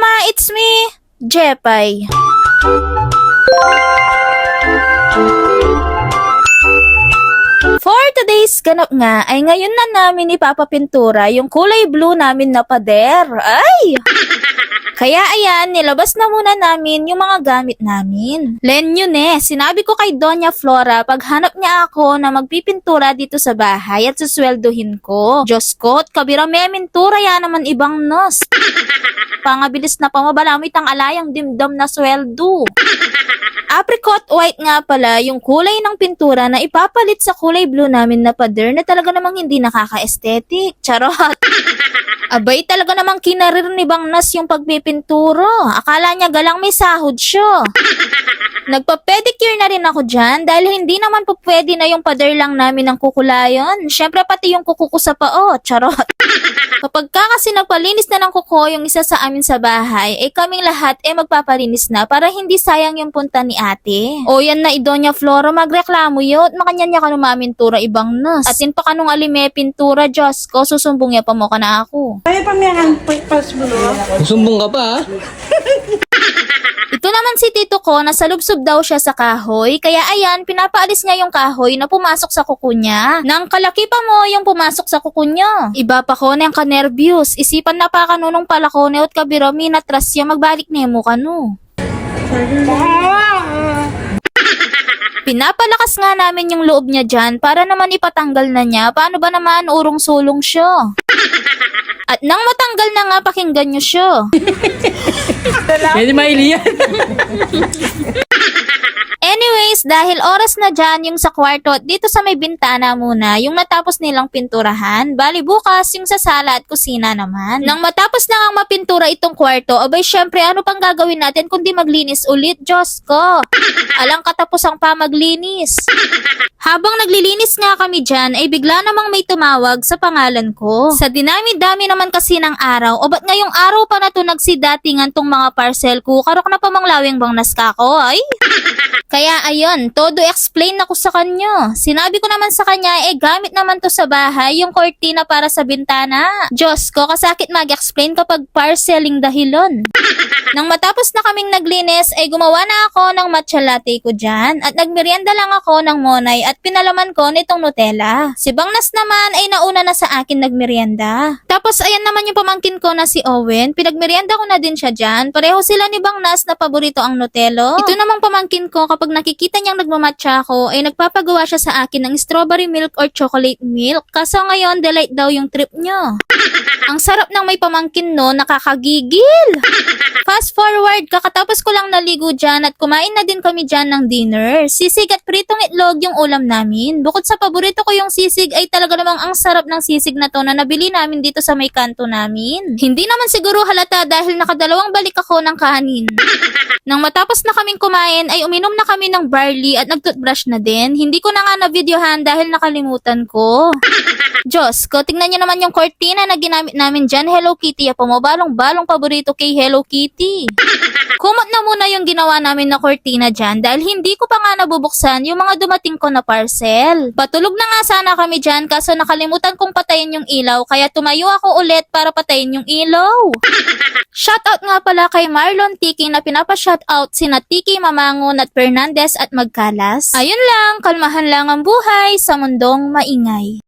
mama, it's me, Jepay. Today's ganap nga ay ngayon na namin ipapapintura yung kulay blue namin na pader. Ay! Kaya ayan, nilabas na muna namin yung mga gamit namin. Len yun eh, sinabi ko kay Doña Flora pag hanap niya ako na magpipintura dito sa bahay at susweldohin ko. Diyos ko, at kabira may mintura yan naman ibang nos. Pangabilis na pamabalamit ang alayang dimdam na sweldo. Apricot white nga pala yung kulay ng pintura na ipapalit sa kulay blue namin na pader na talaga namang hindi nakaka-aesthetic. Charot! Abay talaga namang kinarir ni Bang Nas yung pagpipinturo. Akala niya galang may sahod siya. Nagpa-pedicure na rin ako dyan dahil hindi naman po pwede na yung pader lang namin ang kukulayon. Siyempre pati yung kuko ko sa pao. Charot! Kapag ka kasi nagpalinis na ng kuko yung isa sa amin sa bahay, eh kaming lahat eh magpapalinis na para hindi sayang yung punta ni ate. O yan na idonya Flora, magreklamo yun. Makanya niya ka numamintura ibang nas. Atin pa kanong alime pintura, Diyos ko, susumbong ya pa mo ka na ako. Ay, pamiyangan pas bulo. Sumbong ka pa, ha? Ito naman si tito ko, nasa lubsob daw siya sa kahoy, kaya ayan, pinapaalis niya yung kahoy na pumasok sa kuko niya. Nang kalaki pa mo yung pumasok sa kuko niya. Iba pa ko na yung kanervyos, isipan na pa kanunong pala ko na at kabiro minatras siya magbalik nemo kanu. Pinapalakas nga namin yung loob niya dyan para naman ipatanggal na niya. Paano ba naman urong-sulong siya? At nang matanggal na nga, pakinggan niyo siya. Pwede maili yan. Anyways, dahil oras na dyan yung sa kwarto at dito sa may bintana muna, yung natapos nilang pinturahan, bali bukas yung sa sala at kusina naman. Nang matapos na ang mapintura itong kwarto, abay syempre ano pang gagawin natin kundi maglinis ulit, Diyos ko. Alang katapusang pa maglinis. Habang naglilinis nga kami dyan, ay bigla namang may tumawag sa pangalan ko. Sa dinami-dami naman kasi ng araw, o ba't ngayong araw pa na to nagsidatingan tong mga parcel ko, karok na pamanglawing bang naska ko, ay? Kaya ayun, todo explain ako sa kanya. Sinabi ko naman sa kanya, eh gamit naman to sa bahay, yung cortina para sa bintana. Diyos ko, kasakit mag-explain kapag parceling dahilon. Nang matapos na kaming naglinis, ay gumawa na ako ng matcha latte ko dyan at nagmerienda lang ako ng monay at pinalaman ko nitong Nutella. Si Bangnas naman ay nauna na sa akin nagmerienda. Tapos ayan naman yung pamangkin ko na si Owen, pinagmerienda ko na din siya dyan. Pareho sila ni Bangnas na paborito ang Nutella. Ito namang pamangkin ko kapag nakikita niyang nagmamatcha ako ay nagpapagawa siya sa akin ng strawberry milk or chocolate milk. Kaso ngayon, delight daw yung trip niya. Ang sarap ng may pamangkin no, nakakagigil. Fast forward, kakatapos ko lang naligo dyan at kumain na din kami dyan ng dinner. Sisig at pritong itlog yung ulam namin. Bukod sa paborito ko yung sisig ay talaga namang ang sarap ng sisig na to na nabili namin dito sa may kanto namin. Hindi naman siguro halata dahil nakadalawang balik ako ng kanin. Nang matapos na kaming kumain ay uminom na kami ng barley at nagtoothbrush na din. Hindi ko na nga na-videohan dahil nakalimutan ko. Diyos ko, tingnan niyo naman yung cortina na ginamit namin dyan. Hello Kitty. Apo mo, balong-balong paborito kay Hello Kitty. Kumot na muna yung ginawa namin na cortina dyan dahil hindi ko pa nga nabubuksan yung mga dumating ko na parcel. Patulog na nga sana kami dyan kaso nakalimutan kong patayin yung ilaw kaya tumayo ako ulit para patayin yung ilaw. Shoutout nga pala kay Marlon Tiki na pinapa-shoutout sina Tiki Mamangon at Fernandez at Magkalas. Ayun lang, kalmahan lang ang buhay sa mundong maingay.